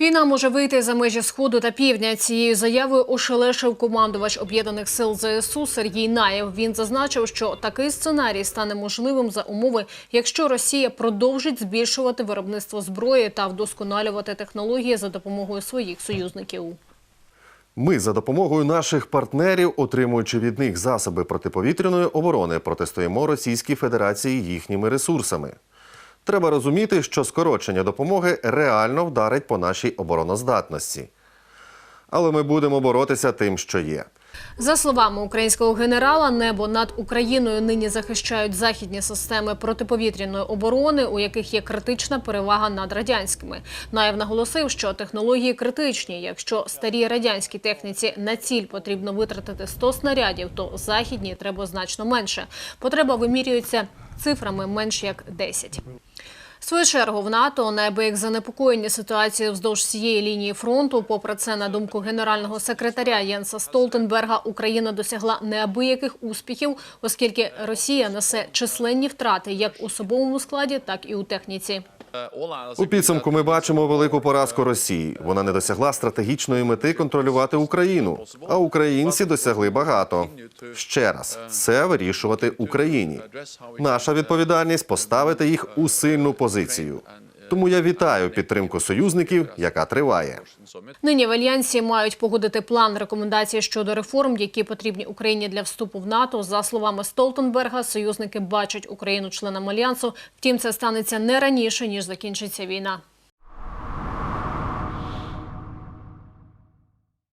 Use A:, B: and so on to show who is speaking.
A: Війна може вийти за межі сходу та півдня. Цією заявою ошелешив командувач об'єднаних сил ЗСУ Сергій Наєв. Він зазначив, що такий сценарій стане можливим за умови, якщо Росія продовжить збільшувати виробництво зброї та вдосконалювати технології за допомогою своїх союзників.
B: Ми за допомогою наших партнерів, отримуючи від них засоби протиповітряної оборони, протистоїмо Російській Федерації їхніми ресурсами. Треба розуміти, що скорочення допомоги реально вдарить по нашій обороноздатності. Але ми будемо боротися тим, що є.
A: За словами українського генерала, небо над Україною нині захищають західні системи протиповітряної оборони, у яких є критична перевага над радянськими. Наєв наголосив, що технології критичні. Якщо старій радянській техніці на ціль потрібно витратити 100 снарядів, то західній треба значно менше. Потреба вимірюється цифрами менш як 10. В свою чергу в НАТО неабияк занепокоєння ситуації вздовж цієї лінії фронту. Попри це, на думку генерального секретаря Єнса Столтенберга, Україна досягла неабияких успіхів, оскільки Росія несе численні втрати як у особовому складі, так і у техніці.
B: У підсумку ми бачимо велику поразку Росії. Вона не досягла стратегічної мети контролювати Україну. А українці досягли багато. Ще раз, це вирішувати Україні. Наша відповідальність поставити їх у сильну позицію. Тому я вітаю підтримку союзників, яка триває.
A: Нині в альянсі мають погодити план рекомендацій щодо реформ, які потрібні Україні для вступу в НАТО. За словами Столтенберга, союзники бачать Україну членом альянсу. Втім, це станеться не раніше ніж закінчиться війна.